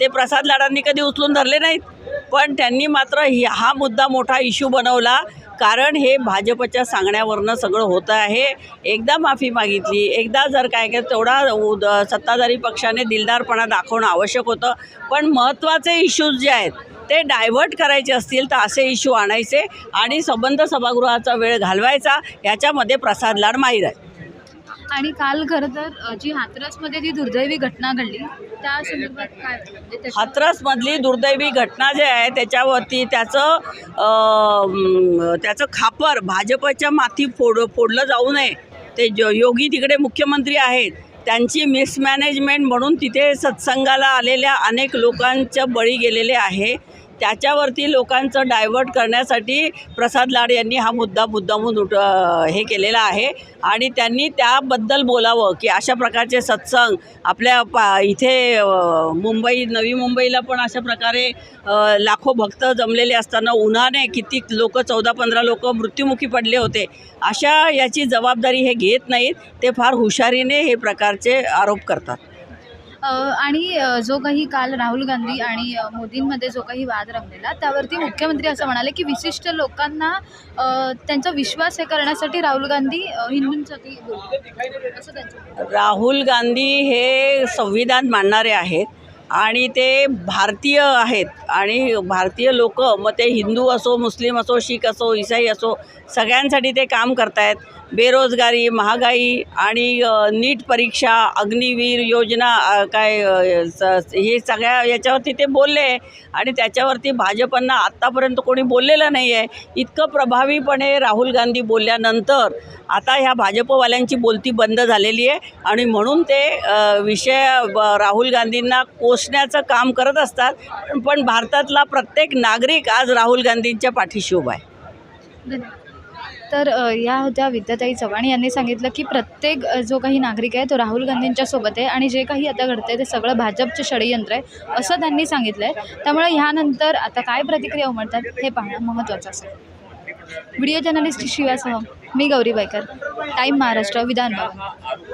ते प्रसाद लाडांनी कधी उचलून धरले नाहीत. पण त्यांनी मात्र हा मुद्दा मोठा इश्यू बनवला. कारण हे भाजपच्या सांगण्यावरनं सगळं होतं आहे. एकदा माफी मागितली. एकदा जर काय काय तेवढा उद सत्ताधारी पक्षाने दिलदारपणा दाखवणं आवश्यक होतं. पण महत्त्वाचे इश्यूज जे आहेत ते डायव्हर्ट करायचे असतील तर असे इश्यू आणायचे आणि संबंध सभागृहाचा वेळ घालवायचा. याच्यामध्ये प्रसाद लाड माहीर आहे आणि काल खरं तर जी हाथरसमध्ये जी दुर्दैवी घटना घडली त्या संदर्भात काय म्हणजे त्याच्या- हाथरसमधली दुर्दैवी घटना जे आहे त्याच्यावरती त्याचं अं, त्याचं खापर भाजपच्या माथी फोड फोडलं जाऊ नये. ते जो योगी तिकडे मुख्यमंत्री आहेत. त्यांची मिसमॅनेजमेंट म्हणून तिथे सत्संगाला आलेल्या अनेक लोकांच्या बळी गेलेले आहे. त्याच्यावरती लोकांचं डायव्हर्ट करण्यासाठी प्रसाद लाड यांनी हा मुद्दा मुद्दामून उठ हे केलेला आहे. आणि त्यांनी त्याबद्दल बोलावं की अशा प्रकारचे सत्संग आपल्या पा इथे मुंबई नवी मुंबईला पण अशा प्रकारे लाखो भक्त जमलेले असताना उन्हाने किती लोक चौदा पंधरा लोक मृत्युमुखी पडले होते. अशा याची जबाबदारी हे घेत नाहीत. ते फार हुशारीने हे प्रकारचे आरोप करतात. आणि जो काही काल राहुल गांधी आणि मोदींमध्ये जो काही वाद रंगलेला त्यावरती मुख्यमंत्री असं म्हणाले की विशिष्ट लोकांना त्यांचा विश्वास हे करण्यासाठी राहुल गांधी हिंदूंसाठी राहुल गांधी हे संविधान मानणारे आहेत आणि ते भारतीय आहेत आणि भारतीय लोक मग ते हिंदू असो मुस्लिम असो शीख असो इसाई असो सगळ्यांसाठी ते काम करतायत. बेरोजगारी महागाई आणि नीट परीक्षा अग्निवीर योजना काय स- हे सगळ्या याच्यावरती ते बोलले आणि त्याच्यावरती भाजपांना आत्तापर्यंत कोणी बोललेलं नाही आहे इतकं प्रभावीपणे राहुल गांधी बोलल्यानंतर आता ह्या भाजपवाल्यांची बोलती बंद झालेली आहे आणि म्हणून ते विषय ब- राहुल गांधींना कोसण्याचं काम करत असतात. पण भारतातला प्रत्येक नागरिक आज राहुल गांधींच्या पाठीशी उभा आहे. धन्यवाद. तर या होत्या विद्याताई चव्हाण यांनी सांगितलं की प्रत्येक जो काही नागरिक आहे तो राहुल गांधींच्या सोबत आहे आणि जे काही आता घडतंय ते सगळं भाजपचं षडयंत्र आहे असं त्यांनी सांगितलं आहे त्यामुळे ह्यानंतर आता काय प्रतिक्रिया उमटतात हे पाहणं महत्त्वाचं असेल. व्हिडिओ जर्नलिस्ट शिवासह मी गौरी बायकर. टाईम महाराष्ट्र विधान भवन